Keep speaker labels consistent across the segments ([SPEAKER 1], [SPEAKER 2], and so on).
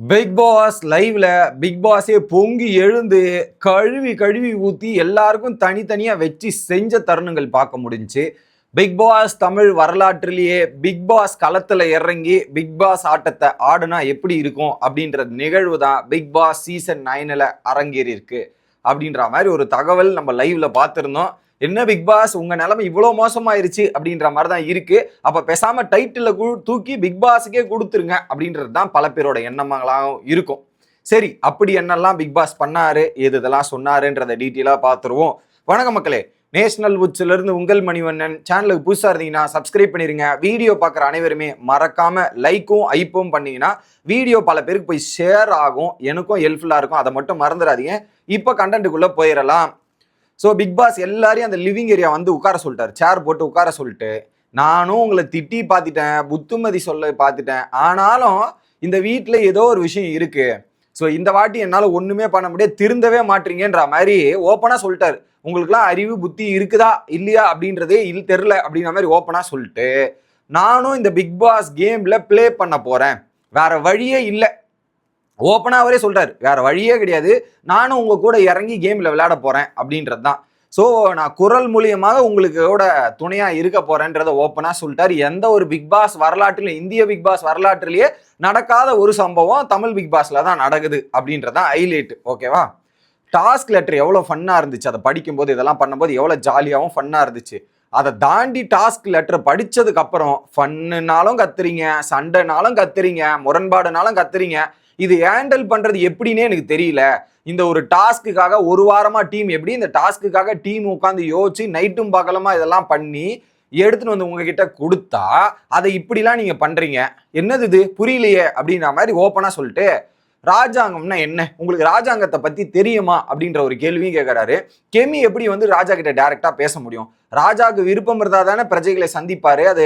[SPEAKER 1] Big Boss லைவ்ல Bigg பாஸே பொங்கி எழுந்து கழுவி கழுவி ஊத்தி எல்லாருக்கும் தனித்தனியா வச்சு செஞ்ச தருணங்கள் பார்க்க முடிஞ்சுச்சு. பிக் பாஸ் தமிழ் வரலாற்றிலேயே பிக் பாஸ் களத்துல இறங்கி பிக் பாஸ் ஆட்டத்தை ஆடுனா எப்படி இருக்கும் அப்படின்ற நிகழ்வு தான் பிக் பாஸ் சீசன் நைனில் அரங்கேறி இருக்கு அப்படின்ற மாதிரி ஒரு தகவல் நம்ம லைவ்ல பார்த்துருந்தோம். என்ன பிக் பாஸ் உங்க நிலைமை இவ்வளோ மோசமாயிருச்சு அப்படின்ற மாதிரி தான் இருக்கு. அப்ப பேசாம டைட்டில் தூக்கி பிக் பாஸுக்கே கொடுத்துருங்க அப்படின்றது தான் பல பேரோட எண்ணங்களாகவும் இருக்கும். சரி அப்படி என்னெல்லாம் பிக் பாஸ் பண்ணாரு? எது இதெல்லாம் சொன்னாருன்றத டீட்டெயிலாக பார்த்துருவோம் வணக்க மக்களே. நேஷனல் உட்ஸ்ல இருந்து உங்கள் மணிவண்ணன். சேனலுக்கு புதுசாக இருந்தீங்கன்னா சப்ஸ்கிரைப் பண்ணிருங்க. வீடியோ பார்க்குற அனைவருமே மறக்காம லைக்கும் ஐப்பும் பண்ணீங்கன்னா வீடியோ பல பேருக்கு போய் ஷேர் ஆகும். எனக்கும் ஹெல்ப்ஃபுல்லாக இருக்கும். அதை மட்டும் மறந்துடாதீங்க. இப்போ கண்டென்ட்டுக்குள்ளே போயிடலாம் ஸோ பிக் பாஸ் எல்லாரையும் அந்த லிவிங் ஏரியா வந்து உட்கார சொல்லிட்டாரு. சேர் போட்டு உட்கார சொல்லிட்டு நானும் உங்களை திட்டி பார்த்துட்டேன் புத்துமதி சொல்ல பார்த்துட்டேன். ஆனாலும் இந்த வீட்டில் ஏதோ ஒரு விஷயம் இருக்கு. ஸோ இந்த வாட்டி என்னால் ஒன்றுமே பண்ண முடியாது திருந்தவே மாட்டீங்கன்ற மாதிரி ஓப்பனாக சொல்லிட்டாரு. உங்களுக்குலாம் அறிவு புத்தி இருக்குதா இல்லையா அப்படின்றதே இல் தெரில அப்படின்ற மாதிரி ஓப்பனாக சொல்லிட்டு நானும் இந்த பிக் பாஸ் கேமில் ப்ளே பண்ண போகிறேன் வேற வழியே இல்லை. ஓப்பனாக அவரே சொல்கிறார் வேறு வழியே கிடையாது. நானும் உங்கள் கூட இறங்கி கேமில் விளையாட போகிறேன் அப்படின்றது தான். ஸோ நான் குரல் மூலியமாக உங்களுக்கோட துணையாக இருக்க போகிறேன்றதை ஓப்பனாக சொல்லிட்டார். எந்த ஒரு பிக் பாஸ் வரலாற்றிலும் இந்திய பிக் பாஸ் வரலாற்றிலேயே நடக்காத ஒரு சம்பவம் தமிழ் பிக் பாஸில் தான் நடக்குது அப்படின்றதான் ஹைலைட் ஓகேவா டாஸ்க் லெட்டர் எவ்வளோ ஃபன்னாக இருந்துச்சு? அதை படிக்கும்போது இதெல்லாம் பண்ணும்போது எவ்வளோ ஜாலியாகவும் ஃபன்னாக இருந்துச்சு. அதை தாண்டி டாஸ்க் லெட்டர் படித்ததுக்கப்புறம் ஃபன்னுனாலும் கத்துறீங்க சண்டைனாலும் கத்துறீங்க முரண்பாடுனாலும் கத்துறீங்க. இது ஹேண்டில் பண்ணுறது எப்படின்னே எனக்கு தெரியல. இந்த ஒரு டாஸ்க்குக்காக ஒரு வாரமாக டீம் எப்படி இந்த டாஸ்க்குக்காக டீம் உட்காந்து யோசிச்சு நைட்டும் பகலமாக இதெல்லாம் பண்ணி எடுத்துன்னு வந்து உங்ககிட்ட கொடுத்தா அதை இப்படிலாம் நீங்கள் பண்ணுறீங்க என்னது இது? புரியலையே அப்படின்ற மாதிரி ஓப்பனாக சொல்லிட்டு ராஜாங்கம்னா என்ன? உங்களுக்கு ராஜாங்கத்தை பத்தி தெரியுமா? அப்படின்ற ஒரு கேள்வியும் கேட்கிறாரு கெமி எப்படி வந்து ராஜா கிட்ட டைரக்டா பேச முடியும்? ராஜாவுக்கு விருப்பம் இருந்தா தானே பிரஜைகளை சந்திப்பாரு அது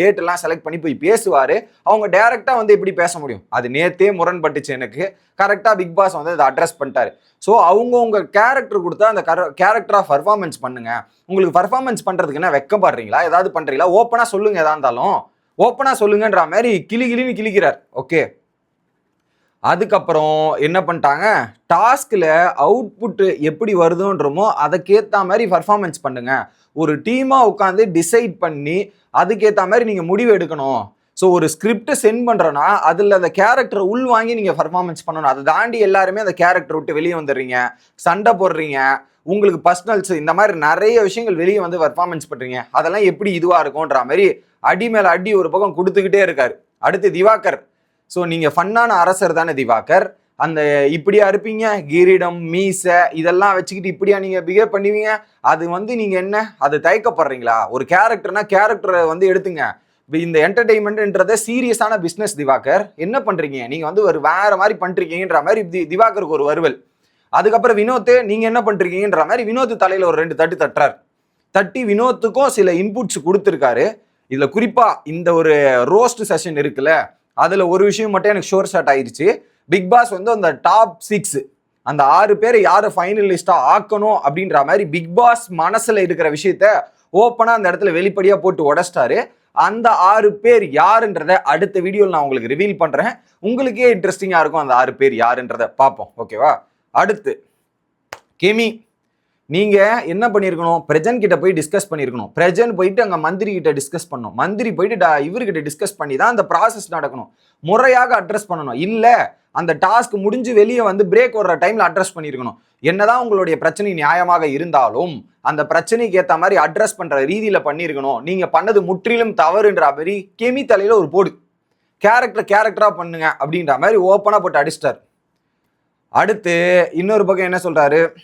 [SPEAKER 1] டேட் எல்லாம் செலக்ட் பண்ணி போய் பேசுவாரு. அவங்க டைரக்டா வந்து எப்படி பேச முடியும்? அது நேத்தே முரண்பட்டுச்சு எனக்கு. கரெக்டா பிக் பாஸ் வந்து அதை அட்ரஸ் பண்ணிட்டாரு. ஸோ அவங்க உங்க கேரக்டர் கொடுத்தா அந்த கேரக்டரா பர்ஃபார்மன்ஸ் பண்ணுங்க. உங்களுக்கு பர்ஃபார்மன்ஸ் பண்றதுக்கு என்ன வெக்கப்படுறீங்களா ஏதாவது பண்றீங்களா? ஓப்பனா சொல்லுங்க எதா இருந்தாலும். ஓப்பனா சொல்லுங்கன்ற மாதிரி கிளி கிளின்னு கிளிக்கிறார் ஓகே அதுக்கப்புறம் என்ன பண்ணிட்டாங்க? டாஸ்கில் அவுட்புட்டு எப்படி வருதுன்றமோ அதுக்கேற்ற மாதிரி பர்ஃபார்மன்ஸ் பண்ணுங்கள் ஒரு டீமாக உட்காந்து டிசைட் பண்ணி அதுக்கேற்ற மாதிரி நீங்கள் முடிவு எடுக்கணும். ஸோ ஒரு ஸ்கிரிப்டை சென்ட் பண்ணுறோன்னா அதில் அந்த கேரக்டரை உள் வாங்கி நீங்கள் பர்ஃபார்மன்ஸ் பண்ணணும். அதை தாண்டி எல்லாருமே அந்த கேரக்டர் விட்டு வெளியே வந்துடுறீங்க. சண்டை போடுறீங்க. உங்களுக்கு பர்சனல்ஸ் இந்த மாதிரி நிறைய விஷயங்கள் வெளியே வந்து பர்ஃபார்மன்ஸ் பண்ணுறீங்க அதெல்லாம் எப்படி இதுவாக இருக்கும்ன்ற மாதிரி அடி மேலே அடி ஒரு பக்கம் கொடுத்துக்கிட்டே இருக்கார். அடுத்து திவாகர். ஸோ நீங்கள் ஃபன்னான அரசர் தானே திவாகர். அந்த இப்படியா இருப்பீங்க? கிரீடம் மீசை இதெல்லாம் வச்சுக்கிட்டு இப்படியா நீங்கள் பிஹேவ் பண்ணுவீங்க? அது வந்து நீங்கள் என்ன? அது தயக்கப்படுறீங்களா? ஒரு கேரக்டர்னா கேரக்டரை வந்து எடுத்துங்க. இந்த என்டர்டைன்மெண்ட்ன்றத சீரியஸான பிஸ்னஸ் திவாகர். என்ன பண்ணுறீங்க நீங்கள் வந்து ஒரு வேற மாதிரி பண்ணுறீங்கன்ற மாதிரி தி- திவாகருக்கு ஒரு வருவல். அதுக்கப்புறம் வினோத் நீங்கள் என்ன பண்ணுறீங்கன்ற மாதிரி வினோத் தலையில் ஒரு ரெண்டு தட்டு தட்டுறார். தட்டி வினோத்துக்கும் சில இன்புட்ஸ் கொடுத்துருக்காரு. இதில் குறிப்பாக இந்த ஒரு ரோஸ்ட் செஷன் இருக்குல்ல அதில் ஒரு விஷயம் மட்டும் எனக்கு ஷோர் ஷாட் ஆயிடுச்சு பிக் பாஸ் வந்து அந்த டாப் சிக்ஸ் அந்த ஆறு பேர் யாரை ஃபைனலிஸ்டாக ஆக்கணும் அப்படின்ற மாதிரி பிக் பாஸ் மனசில் இருக்கிற விஷயத்த ஓப்பனாக அந்த இடத்துல வெளிப்படையாக போட்டு உடச்சிட்டாரு. அந்த ஆறு பேர் யாருன்றத அடுத்த வீடியோவில் நான் உங்களுக்கு ரிவீல் பண்ணுறேன் உங்களுக்கே இன்ட்ரெஸ்டிங்காக இருக்கும் அந்த ஆறு பேர் யாருன்றத பார்ப்போம். ஓகேவா அடுத்து கெமி நீங்க என்ன பண்ணியிருக்கணும் பிரஜன் கிட்ட போய் டிஸ்கஸ் பண்ணியிருக்கணும் பிரஜன் போயிட்டு அங்க மந்திரி கிட்ட டிஸ்கஸ் பண்ணணும். மந்திரி போயிட்டு டா- இவர்கிட்ட டிஸ்கஸ் பண்ணி தான் அந்த ப்ராசஸ் நடக்கணும். முறையாக அட்ரஸ் பண்ணணும். இல்ல அந்த டாஸ்க் முடிஞ்சு வெளியே வந்து பிரேக் வர்ற டைம்ல அட்ரஸ் பண்ணியிருக்கணும் என்னதான் உங்களுடைய பிரச்சனை நியாயமாக இருந்தாலும் அந்த பிரச்சனைக்கு ஏத்த மாதிரி அட்ரஸ் பண்ற ரீதியில பண்ணியிருக்கணும் நீங்க பண்ணது முற்றிலும் தவறுன்ற மாதிரி கெமி தலையில ஒரு போடு. கேரக்டர் கேரக்டரா பண்ணுங்க அப்படின்ற மாதிரி ஓப்பனா போட்டு அடிச்சிட்டார். அடுத்து இன்னொரு பக்கம் என்ன சொல்றாரு?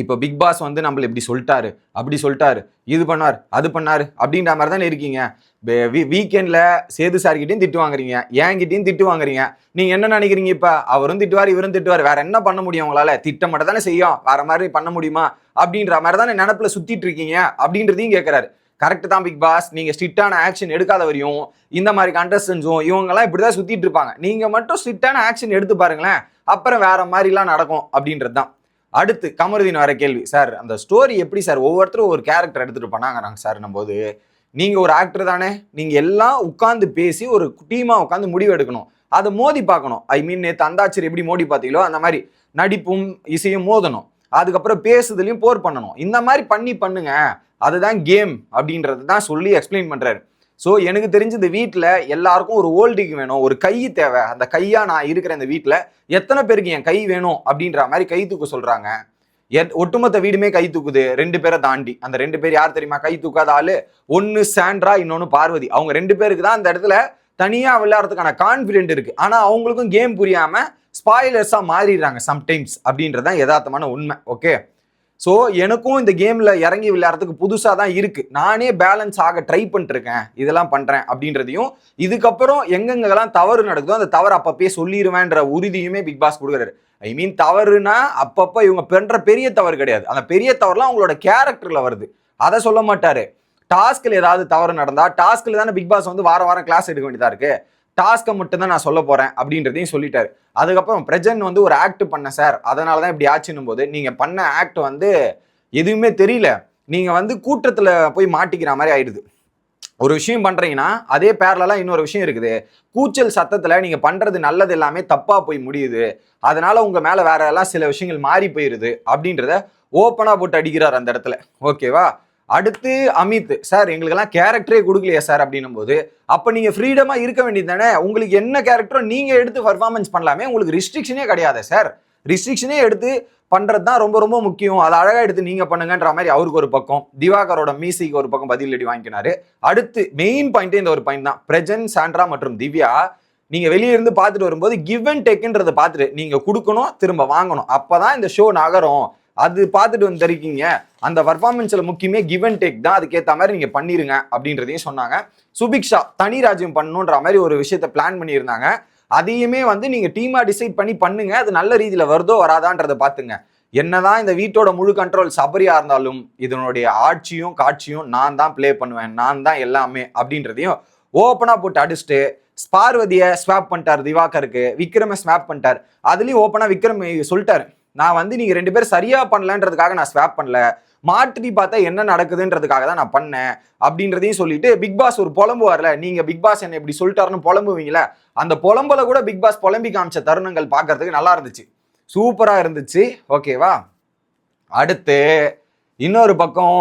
[SPEAKER 1] இப்போ பிக் பாஸ் வந்து நம்மள இப்படி சொல்லிட்டாரு அப்படி சொல்லிட்டாரு இது பண்ணார் அது பண்ணார் அப்படின்ற மாதிரி தானே இருக்கீங்க. வீக்கெண்டில் சேது சார்கிட்டையும் திட்டு வாங்குறீங்க என்கிட்டயும் திட்டு வாங்குறீங்க. நீங்கள் என்ன நினைக்கிறீங்க இப்போ? அவரும் திட்டுவார் இவரும் திட்டுவார். வேற என்ன பண்ண முடியும் உங்களால்? திட்டம் மட்டும் தானே செய்யும். வேற மாதிரி பண்ண முடியுமா? அப்படின்ற மாதிரி தானே நினப்பில் சுற்றிட்டு இருக்கீங்க அப்படின்றதையும் கேட்குறாரு கரெக்ட் தான் பிக் பாஸ் நீங்கள் ஸ்ட்ரிக்டான ஆக்ஷன் எடுக்காத வரையும் இந்த மாதிரி கண்டஸ்டன்ஸும் இவங்கெல்லாம் இப்படி தான் சுற்றிட்டு இருப்பாங்க. நீங்கள் மட்டும் ஸ்ட்ரிக்டான ஆக்ஷன் எடுத்து பாருங்களேன் அப்புறம் வேற மாதிரிலாம் நடக்கும் அப்படின்றது தான். அடுத்து கமருதீன் வர கேள்வி. சார் அந்த ஸ்டோரி எப்படி சார்? ஒவ்வொருத்தரும் ஒரு கேரக்டர் எடுத்துட்டு பண்ணாங்க நாங்கள் நம்ம போது நீங்கள் ஒரு ஆக்டர் தானே நீங்கள் எல்லாம் உட்காந்து பேசி ஒரு டீமாக உட்காந்து முடிவு எடுக்கணும். அதை மோதி பார்க்கணும். ஐ மீன் நேற்று அந்தாச்சர் எப்படி மோடி பார்த்தீங்களோ அந்த மாதிரி நடிப்பும் இசையும் மோதணும். அதுக்கப்புறம் பேசுதலையும் போர் பண்ணணும். இந்த மாதிரி பண்ணி பண்ணுங்க. அதுதான் கேம் அப்படின்றது தான் சொல்லி எக்ஸ்பிளைன் பண்ணுறாரு ஸோ எனக்கு தெரிஞ்சு இந்த வீட்டில் எல்லாருக்கும் ஒரு ஓல்டிங் வேணும் ஒரு கை தேவை. அந்த கையாக நான் இருக்கிற இந்த வீட்டில் எத்தனை பேருக்கு என் கை வேணும் அப்படின்ற மாதிரி கை தூக்க சொல்கிறாங்க எத்- ஒட்டுமொத்த வீடுமே கை தூக்குது. ரெண்டு பேரை தாண்டி. அந்த ரெண்டு பேர் யார் தெரியுமா? கை தூக்காத ஆளு. ஒன்று சாண்ட்ரா இன்னொன்று பார்வதி. அவங்க ரெண்டு பேருக்கு தான் அந்த இடத்துல தனியாக விளையாடுறதுக்கான கான்ஃபிடென்ட் இருக்குது ஆனால் அவங்களுக்கும் கேம் புரியாமல் ஸ்பாயிலர்ஸாக மாறிடுறாங்க சம்டைம்ஸ் அப்படின்றதான் யதார்த்தமான உண்மை. ஓகே ஸோ எனக்கும் இந்த கேமில் இறங்கி விளையாடுறதுக்கு புதுசாக தான் இருக்குது நானே பேலன்ஸ் ஆக ட்ரை பண்ணிட்டுருக்கேன். இதெல்லாம் பண்ணுறேன் அப்படின்றதையும் இதுக்கப்புறம் எங்கெங்கெல்லாம் தவறு நடக்குதோ அந்த தவறு அப்பப்பே சொல்லிடுவேன்ற உறுதியுமே பிக் பாஸ் கொடுக்குறாரு. ஐ மீன் தவறுனா அப்பப்போ இவங்க பண்ணுற பெரிய தவறு கிடையாது. அந்த பெரிய தவறுலாம் அவங்களோட கேரக்டரில் வருது. அதை சொல்ல மாட்டார். டாஸ்கில் ஏதாவது தவறு நடந்தால் டாஸ்கில் தானே பிக் பாஸ் வந்து வாரம் வாரம் கிளாஸ் எடுக்க வேண்டியதாக இருக்குது டாஸ்க்கை மட்டும் தான் நான் சொல்ல போகிறேன் அப்படின்றதையும் சொல்லிட்டாரு. அதுக்கப்புறம் பிரஜன் வந்து ஒரு ஆக்ட் பண்ண சார். அதனால தான் இப்படி ஆச்சுன்னும் போது நீங்கள் பண்ண ஆக்ட் வந்து எதுவுமே தெரியல. நீங்கள் வந்து கூட்டத்தில் போய் மாட்டிக்கிற மாதிரி ஆயிடுது. ஒரு விஷயம் பண்ணுறீங்கன்னா அதே பேரலாம் இன்னொரு விஷயம் இருக்குது. கூச்சல் சத்தத்தில் நீங்கள் பண்ணுறது நல்லது எல்லாமே தப்பாக போய் முடியுது. அதனால் உங்கள் மேலே வேற எல்லாம் சில விஷயங்கள் மாறி போயிடுது அப்படின்றத ஓப்பனாக போட்டு அடிக்கிறார் அந்த இடத்துல. ஓகேவா அடுத்து அமித். சார் எங்களுக்கெல்லாம் கேரக்டரே கொடுக்கலையா சார் அப்படின்னும் போது அப்போ நீங்கள் ஃப்ரீடமாக இருக்க வேண்டியது தானே? உங்களுக்கு என்ன கேரக்டரோ நீங்கள் எடுத்து பர்ஃபார்மன்ஸ் பண்ணலாமே? உங்களுக்கு ரிஸ்ட்ரிக்ஷனே கிடையாது சார். ரிஸ்ட்ரிக்ஷனே எடுத்து பண்ணுறது தான் ரொம்ப ரொம்ப முக்கியம். அதை அழகாக எடுத்து நீங்கள் பண்ணுங்கன்ற மாதிரி அவருக்கு ஒரு பக்கம் திவாகரோட மீசிக்கு ஒரு பக்கம் பதிலடி வாங்கினாரு. அடுத்து மெயின் பாயிண்ட்டே இந்த ஒரு பாயிண்ட் தான். பிரஜன் சாண்ட்ரா மற்றும் திவ்யா நீங்கள் வெளியே இருந்து பார்த்துட்டு வரும்போது கிவ் அண்ட் டேக்குன்றதை பார்த்துட்டு நீங்கள் கொடுக்கணும் திரும்ப வாங்கணும். அப்போ தான் இந்த ஷோ நகரும். அது பார்த்துட்டு வந்திருக்கீங்க. அந்த பர்ஃபார்மன்ஸில் முக்கியமே கிவ் அண்ட் டேக் தான். அதுக்கேற்ற மாதிரி நீங்கள் பண்ணிடுங்க அப்படின்றதையும் சொன்னாங்க. சுபிக்ஷா தனி ராஜ்யம் பண்ணணுன்ற மாதிரி ஒரு விஷயத்த பிளான் பண்ணியிருந்தாங்க. அதையுமே வந்து நீங்கள் டீமாக டிசைட் பண்ணி பண்ணுங்க. அது நல்ல ரீதியில் வருதோ வராதான்றதை பார்த்துங்க. என்னதான் இந்த வீட்டோட முழு கண்ட்ரோல் சபரியா இருந்தாலும் இதனுடைய ஆட்சியும் காட்சியும் நான் தான் ப்ளே பண்ணுவேன். நான் தான் எல்லாமே அப்படின்றதையும் ஓப்பனாக போட்டு அடிச்சுட்டு பார்வதியை ஸ்வாப் பண்ணிட்டார் திவாகருக்கு. விக்ரமை ஸ்வாப் பண்ணிட்டார். அதுலேயும் ஓப்பனாக விக்ரம் சொல்லிட்டாரு. நான் வந்து நீங்கள் ரெண்டு பேரும் சரியாக பண்ணலன்றதுக்காக நான் ஸ்வாப் பண்ணல. மாற்றி பார்த்தா என்ன நடக்குதுன்றதுக்காக தான் நான் பண்ணேன் அப்படின்றதையும் சொல்லிட்டு பிக் பாஸ் ஒரு புலம்புவார்ல நீங்க பிக் பாஸ் என்ன இப்படி சொல்லிட்டாருன்னு புலம்புவீங்களே அந்த புலம்பல கூட பிக் பாஸ் புலம்பி காமிச்ச தருணங்கள் பார்க்கறதுக்கு நல்லா இருந்துச்சு. சூப்பரா இருந்துச்சு. ஓகேவா அடுத்து இன்னொரு பக்கம்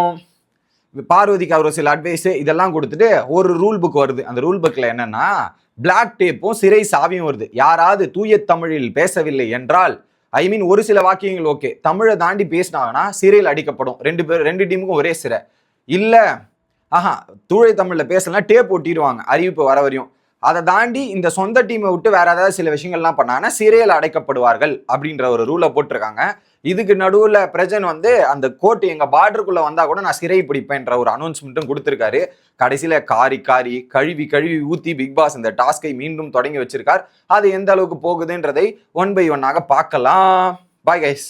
[SPEAKER 1] பார்வதிக்கு அவர் சில அட்வைஸ் இதெல்லாம் கொடுத்துட்டு ஒரு ரூல் புக் வருது. அந்த ரூல் புக்கில் என்னன்னா பிளாக் டேப்பும் சிறை சாவியும் வருது. யாராவது தூய தமிழில் பேசவில்லை என்றால் ஐ மீன் ஒரு சில வாக்கியங்கள் ஓகே தமிழை தாண்டி பேசினாங்கன்னா சிறையில் அடிக்கப்படும். ரெண்டு பேர் ரெண்டு டீமுக்கும் ஒரே சிறை. இல்லை ஆஹா தூழை தமிழில் பேசலாம் டேப் ஒட்டிடுவாங்க. அறிவிப்பு வர வரையும். அதை தாண்டி இந்த சொந்த டீமை விட்டு வேற ஏதாவது சில விஷயங்கள்லாம் பண்ணாங்கன்னா சிறையில் அடைக்கப்படுவார்கள் அப்படின்ற ஒரு ரூலை போட்டிருக்காங்க. இதுக்கு நடுவுல பிரஜன் வந்து அந்த கோர்ட் எங்க பார்டருக்குள்ள வந்தா கூட நான் சிறை பிடிப்பேன்ற ஒரு அனௌன்ஸ்மெண்ட்டும் கொடுத்திருக்காரு. கடைசியில காரி காரி கழுவி கழுவி ஊத்தி பிக் பாஸ் இந்த டாஸ்கை மீண்டும் தொடங்கி வச்சிருக்கார். அது எந்த அளவுக்கு போகுதுன்றதை ஒன் பை ஒன்னாக பார்க்கலாம். Bye guys